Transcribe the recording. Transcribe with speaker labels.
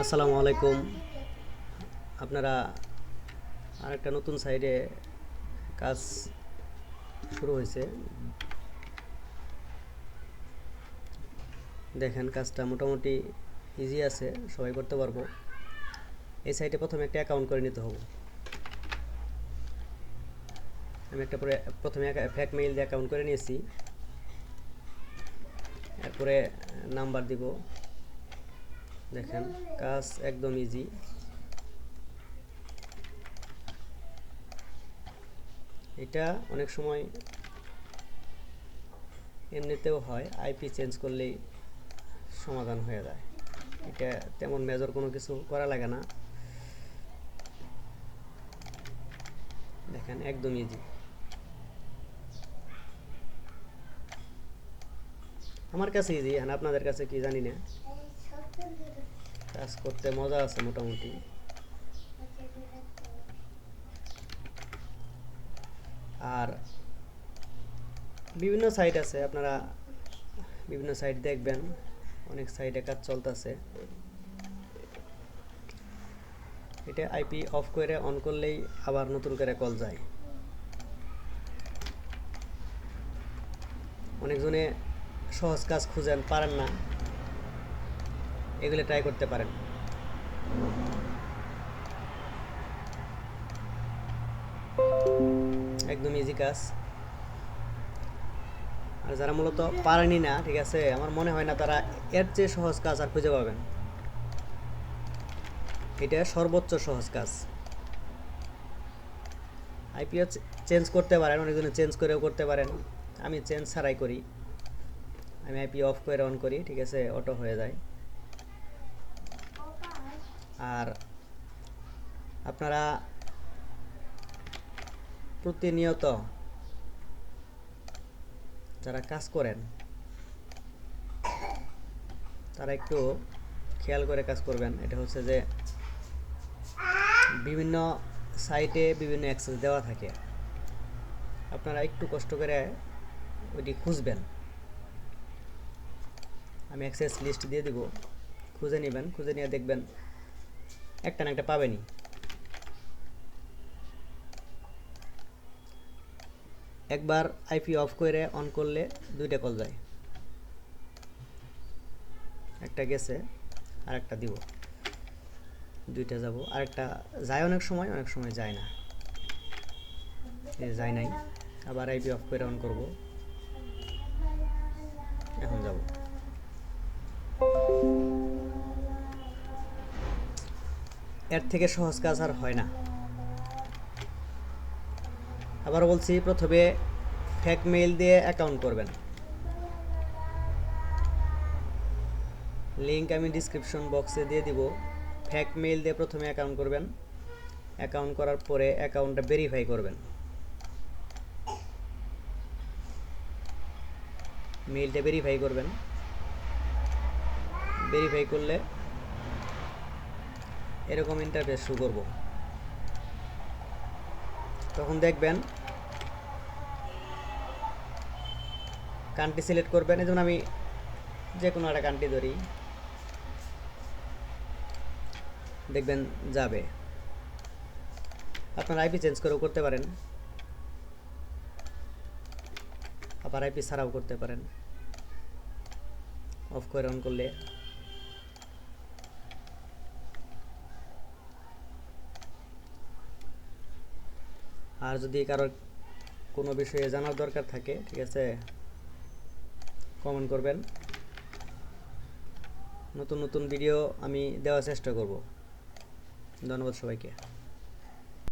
Speaker 1: আসসালামু আলাইকুম। আপনারা আরেকটা নতুন সাইডে কাজ শুরু হয়েছে। দেখেন, কাজটা মোটামুটি ইজি আছে, সবাই করতে পারব। এই সাইটে প্রথমে একটা অ্যাকাউন্ট করে নিতে হবে। আমি একটা পরে প্রথমে ফ্যাক মেইল দিয়ে অ্যাকাউন্ট করে নিয়েছি। এরপরে নাম্বার দিব। দেখেন, কাজ একদম ইজি এটা অনেক সময় এমনিতেও হয় আইপি চেঞ্জ করলেই সমাধান হয়ে যায়। এটা তেমন মেজর কোনো কিছু করা লাগে না। দেখেন, একদম ইজি আমার কাছে ইজি আর আপনাদের কাছে কি জানি না। কাজ করতে মজা আছে মোটামুটি। আর বিভিন্ন সাইট আছে, আপনারা বিভিন্ন সাইট দেখবেন, অনেক সাইটে কাজ চলতেছে। এটা আইপি অফ করে অন করলেই আবার নতুন করে কল যায়। অনেকজনে সহজ কাজ খুঁজেন, পারেন না। এগুলো ট্রাই করতে পারেন। একদম ইজি কাজ। আর যারা মূলত পারেনি না, ঠিক আছে, আমার মনে হয় না তারা এর চেয়ে সহজ কাজ আর খুঁজে পাবেন। এটা সর্বোচ্চ সহজ কাজ। আইপিও চেঞ্জ করতে পারেন, অনেকজনে চেঞ্জ করেও করতে পারেন। আমি চেঞ্জ ছাড়াই করি। আমি আইপিও অফ করে অন করি, ঠিক আছে অটো হয়ে যায়। আর আপনারা প্রতিনিয়ত যারা কাজ করেন, তারা একটু খেয়াল করে কাজ করবেন। এটা হচ্ছে যে বিভিন্ন সাইটে বিভিন্ন অ্যাক্সেস দেওয়া থাকে। আপনারা একটু কষ্ট করে ওইটি খুঁজবেন। আমি অ্যাক্সেস লিস্ট দিয়ে দিব। খুঁজে নেবেন, খুঁজে নিয়ে দেখবেন একটা না একটা পাবেনই। একবার আইপি অফ করে অন করলে দুইটা কল যায়। একটা গেছে আর একটা দিব। দুইটা যাব। আর একটা যায় অনেক সময় অনেক সময় যায় না। যায় নাই। আবার আইপি অফ করে অন করব। এখন যাব। এর থেকে সহজ কাজ আর হয় না। আবার বলছি, প্রথমে ফেক মেইল দিয়ে অ্যাকাউন্ট করবেন। লিঙ্ক আমি ডিসক্রিপশন বক্সে দিয়ে দিব। ফেক মেইল দিয়ে প্রথমে অ্যাকাউন্ট করবেন। অ্যাকাউন্ট করার পরে অ্যাকাউন্টটা ভেরিফাই করবেন। মেইলটা ভেরিফাই করবেন। ভেরিফাই করলে এরকম ইন্টারফেস শো করব। তখন দেখবেন কান্ট্রি সিলেক্ট করবেন। এই আমি যে কোনো একটা কান্ট্রি ধরি, দেখবেন যাবে। আপনার আইপি চেঞ্জ করেও করতে পারেন। আবার আইপি ছাড়াও করতে পারেন। অফ করে অন করলে আর যদি কারোর কোনো বিষয়ে জানার দরকার থাকে, ঠিক আছে কমেন্ট করবেন। নতুন নতুন ভিডিও আমি দেওয়ার চেষ্টা করব। ধন্যবাদ সবাইকে।